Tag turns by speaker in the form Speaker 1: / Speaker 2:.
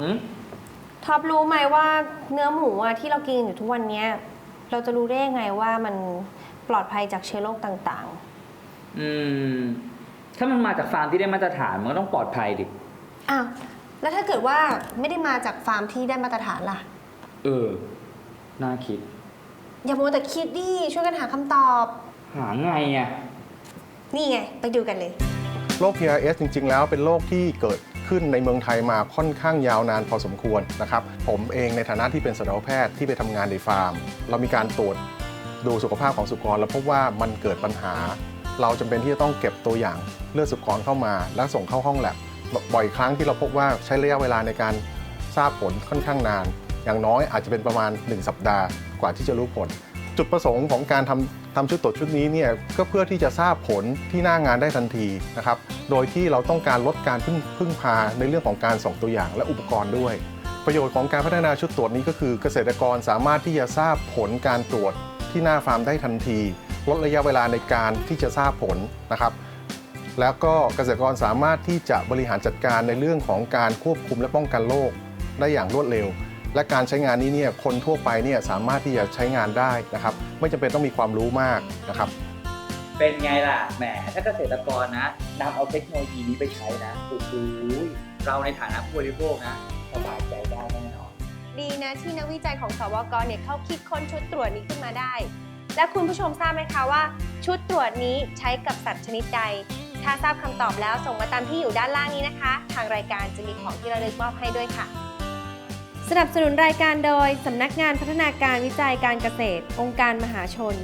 Speaker 1: อืม
Speaker 2: ท็อปรู้ไหมว่าเนื้อหมูอะที่เรากินอยู่ทุกวันเนี้ย เราจะรู้ได้ยังไงว่ามันปลอดภัยจากเชื้อโรคต่าง
Speaker 1: อืม ถ้ามันมาจากฟาร์มที่ได้มาตรฐานมันก็ต้องปลอดภัยดิ
Speaker 2: ๆอ้าวแล้วถ้าเกิดว่าไม่ได้มาจากฟาร์มที่ได้มาตรฐานล่ะ
Speaker 1: เออ น่าคิด
Speaker 2: อย่ามัวแต่คิดดิช่วยกันหาคำตอบ
Speaker 1: หาไงอะ
Speaker 2: นี่ไง ไปดูกันเลย
Speaker 3: โรค PRS จริง ๆ แล้วเป็นโรคที่เกิด ขึ้นในเมืองไทยมาค่อนข้างยาวนานพอสมควรนะครับ ผมเองในฐานะที่เป็นสัตวแพทย์ที่ไปทำงานในฟาร์ม เรามีการตรวจดูสุขภาพของสุกร แล้วพบว่ามันเกิดปัญหา เราจำเป็นที่จะต้องเก็บตัวอย่างเลือดสุกรเข้ามา แล้วส่งเข้าห้องแลบบ่อยครั้งที่เราพบว่าใช้ระยะเวลาในการทราบผลค่อนข้างนาน อย่างน้อยอาจจะเป็นประมาณ 1 สัปดาห์กว่าที่จะรู้ผล จุดประสงค์ของการทำทำชุดตรวจชุดนี้เนี่ยก็เพื่อที่จะทราบผลที่หน้างานได้ทันทีนะครับ โดยที่เราต้องการลดการพึ่งพึ่งพาในเรื่องของการส่งตัวอย่างและอุปกรณ์ด้วย ประโยชน์ของการพัฒนาชุดตรวจนี้ก็คือเกษตรกรสามารถที่จะทราบผลการตรวจที่หน้าฟาร์มได้ทันที ลดระยะเวลาในการที่จะทราบผลนะครับ แล้วก็เกษตรกรสามารถที่จะบริหารจัดการในเรื่องของการควบคุมและป้องกันโรคได้อย่างรวดเร็ว และการใช้งานนี้เนี่ยคนทั่วไปเนี่ยสามารถที่จะใช้งานได้นะครับ ไม่จำเป็นต้องมีความรู้มากนะครับ
Speaker 1: เป็นไงล่ะแหมถ้าเกษตรกรนะนำเอาเทคโนโลยีนี้ไปใช้นะโอ้โหเราในฐานะผู้บริโภคนะสบายใจได้แน่นอน
Speaker 2: ดีนะที่นักวิจัยของสวกเนี่ยเขาคิดค้นชุดตรวจนี้ขึ้นมาได้ และคุณผู้ชมทราบไหมคะว่า ชุดตรวจนี้ใช้กับสัตว์ชนิดใด ถ้าทราบคำตอบแล้วส่งมาตามที่อยู่ด้านล่างนี้นะคะ ทางรายการจะมีของที่ระลึกมอบให้ด้วยค่ะ สนับสนุนรายการโดย สำนักงานพัฒนาการวิจัยการเกษตร องค์การมหาชน